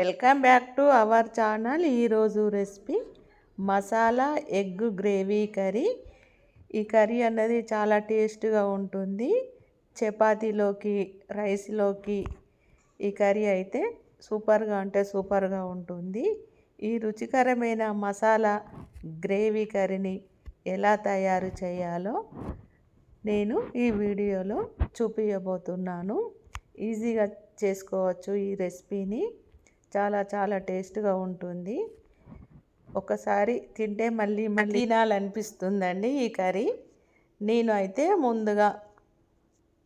Welcome back to our channel. ఈరోజు recipe masala egg gravy curry. ఈ curry అన్నది చాలా టేస్ట్గా ఉంటుంది. చపాతీలోకి రైస్లోకి ఈ కర్రీ అయితే సూపర్గా అంటే సూపర్గా ఉంటుంది. ఈ రుచికరమైన మసాలా గ్రేవీ కర్రీని ఎలా తయారు చేయాలో నేను ఈ వీడియోలో చూపించబోతున్నాను ఈజీగా చేసుకోవచ్చు ఈ రెసిపీని. చాలా చాలా టేస్ట్గా ఉంటుంది. ఒకసారి తింటే మళ్ళీ మళ్ళీ తినాలనిపిస్తుందండి ఈ కర్రీ. నేను అయితే ముందుగా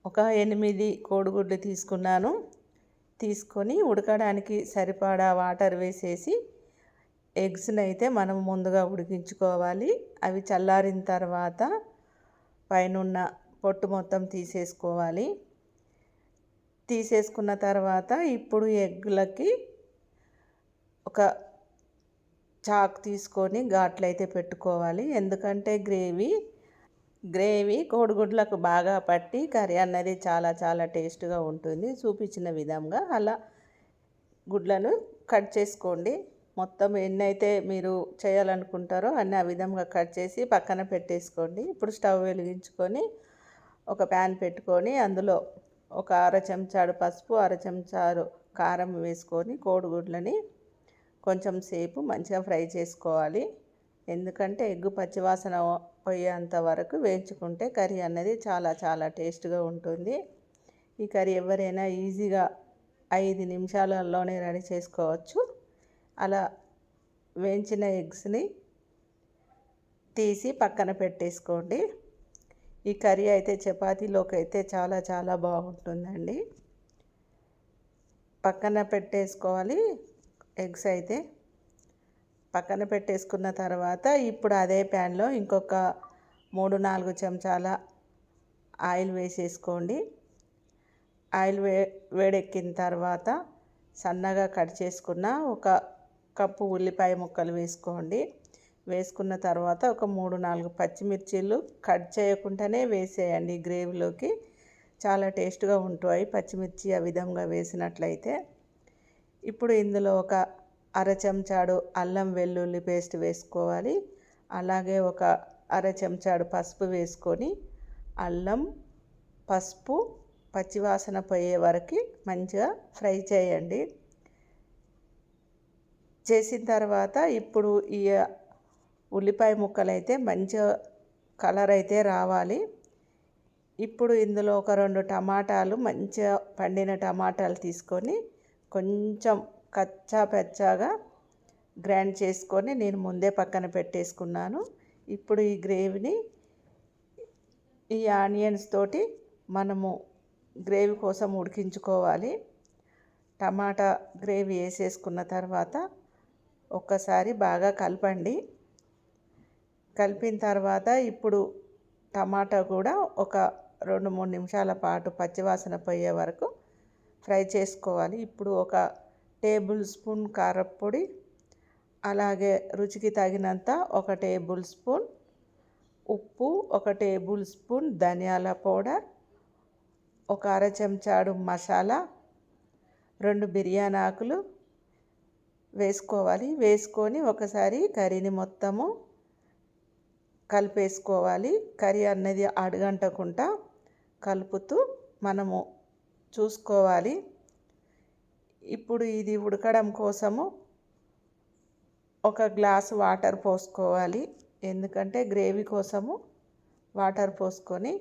ఒక ఎనిమిది కోడిగుడ్లు తీసుకున్నాను. తీసుకొని ఉడకడానికి సరిపడా వాటర్ వేసేసి ఎగ్స్ని అయితే మనం ముందుగా ఉడికించుకోవాలి. అవి చల్లారిన తర్వాత పైనున్న పొట్టు మొత్తం తీసేసుకోవాలి. తీసేసుకున్న తర్వాత ఇప్పుడు ఎగ్లకి ఒక చాక్ తీసుకొని ఘాట్లు అయితే పెట్టుకోవాలి. ఎందుకంటే గ్రేవీ గ్రేవీ కోడిగుడ్లకు బాగా పట్టి కర్రీ అన్నది చాలా చాలా టేస్ట్గా ఉంటుంది. చూపించిన విధంగా అలా గుడ్లను కట్ చేసుకోండి. మొత్తం ఎన్నైతే మీరు చేయాలనుకుంటారో అన్ని ఆ విధంగా కట్ చేసి పక్కన పెట్టేసుకోండి. ఇప్పుడు స్టవ్ వెలిగించుకొని ఒక ప్యాన్ పెట్టుకొని అందులో ఒక అర చెంచాడు పసుపు అర చెంచాడు కారం వేసుకొని కోడిగుడ్లని కొంచెం సేపు మంచిగా ఫ్రై చేసుకోవాలి. ఎందుకంటే ఎగ్గు పచ్చివాసన పోయేంత వరకు వేయించుకుంటే కర్రీ అనేది చాలా చాలా టేస్ట్గా ఉంటుంది. ఈ కర్రీ ఎవరైనా ఈజీగా ఐదు నిమిషాలలోనే రెడీ చేసుకోవచ్చు. అలా వేయించిన ఎగ్స్ని తీసి పక్కన పెట్టేసుకోండి. ఈ కర్రీ అయితే చపాతీలోకి అయితే చాలా చాలా బాగుంటుందండి. పక్కన పెట్టేసుకోవాలి. ఎగ్స్ అయితే పక్కన పెట్టేసుకున్న తర్వాత ఇప్పుడు అదే ప్యాన్లో ఇంకొక మూడు నాలుగు చెంచాల ఆయిల్ వేసేసుకోండి. ఆయిల్ వే వేడెక్కిన తర్వాత సన్నగా కట్ చేసుకున్న ఒక కప్పు ఉల్లిపాయ ముక్కలు వేసుకోండి. వేసుకున్న తర్వాత ఒక మూడు నాలుగు పచ్చిమిర్చీలు కట్ చేయకుండానే వేసేయండి గ్రేవీలోకి. చాలా టేస్ట్గా ఉంటాయి పచ్చిమిర్చి ఆ విధంగా వేసినట్లయితే. ఇప్పుడు ఇందులో ఒక అర చెంచాడు అల్లం వెల్లుల్లి పేస్ట్ వేసుకోవాలి. అలాగే ఒక అర చెంచాడు పసుపు వేసుకొని అల్లం పసుపు పచ్చివాసన పోయే వరకు మంచిగా ఫ్రై చేయండి. చేసిన తర్వాత ఇప్పుడు ఈ ఉల్లిపాయ ముక్కలు అయితే మంచిగా కలర్ అయితే రావాలి. ఇప్పుడు ఇందులో ఒక రెండు టమాటాలు మంచిగా పండిన టమాటాలు తీసుకొని కొంచెం కచ్చా పెచ్చాగా గ్రైండ్ చేసుకొని నేను ముందే పక్కన పెట్టేసుకున్నాను. ఇప్పుడు ఈ గ్రేవీని ఈ ఆనియన్స్ తోటి మనము గ్రేవీ కోసం ఉడికించుకోవాలి. టమాటా గ్రేవీ వేసేసుకున్న తర్వాత ఒక్కసారి బాగా కలపండి. కలిపిన తర్వాత ఇప్పుడు టమాటా కూడా ఒక రెండు మూడు నిమిషాల పాటు పచ్చివాసన పోయే వరకు ఫ్రై చేసుకోవాలి. ఇప్పుడు ఒక టేబుల్ స్పూన్ కారపొడి అలాగే రుచికి తగినంత ఒక టేబుల్ స్పూన్ ఉప్పు ఒక టేబుల్ స్పూన్ ధనియాల పౌడర్ ఒక అర చెంచాడు మసాలా రెండు బిర్యానీ ఆకులు వేసుకోవాలి. వేసుకొని ఒకసారి కర్రీని మొత్తము కలిపేసుకోవాలి. కర్రీ అన్నది అడగంటకుండా కలుపుతూ మనము చూసుకోవాలి. ఇప్పుడు ఇది ఉడకడం కోసము ఒక గ్లాసు వాటర్ పోసుకోవాలి. ఎందుకంటే గ్రేవీ కోసము వాటర్ పోసుకొని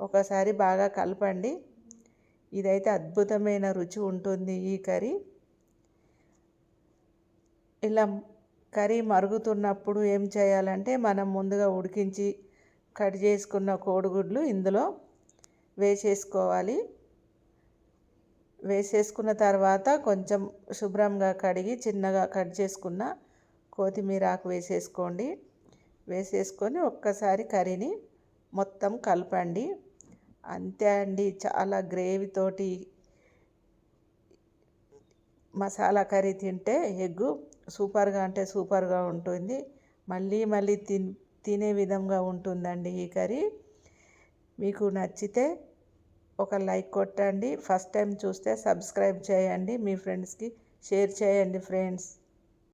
ఒకసారి బాగా కలపండి. ఇదైతే అద్భుతమైన రుచి ఉంటుంది ఈ కర్రీ. ఇలా కర్రీ మరుగుతున్నప్పుడు ఏం చేయాలంటే మనం ముందుగా ఉడికించి కట్ చేసుకున్న కోడిగుడ్లు ఇందులో వేసేసుకోవాలి. వేసేసుకున్న తర్వాత కొంచెం శుభ్రంగా కడిగి చిన్నగా కట్ చేసుకున్న కొత్తిమీర ఆకు వేసేసుకోండి. వేసేసుకొని ఒక్కసారి కర్రీని మొత్తం కలపండి. అంతే అండి చాలా గ్రేవీతోటి మసాలా కర్రీ తింటే ఎగ్గు సూపర్గా అంటే సూపర్గా ఉంటుంది. మళ్ళీ మళ్ళీ తిన్ తినే విధంగా ఉంటుందండి ఈ కర్రీ. మీకు నచ్చితే ఒక లైక్ కొట్టండి. ఫస్ట్ టైం చూస్తే సబ్స్క్రైబ్ చేయండి. మీ ఫ్రెండ్స్కి షేర్ చేయండి ఫ్రెండ్స్.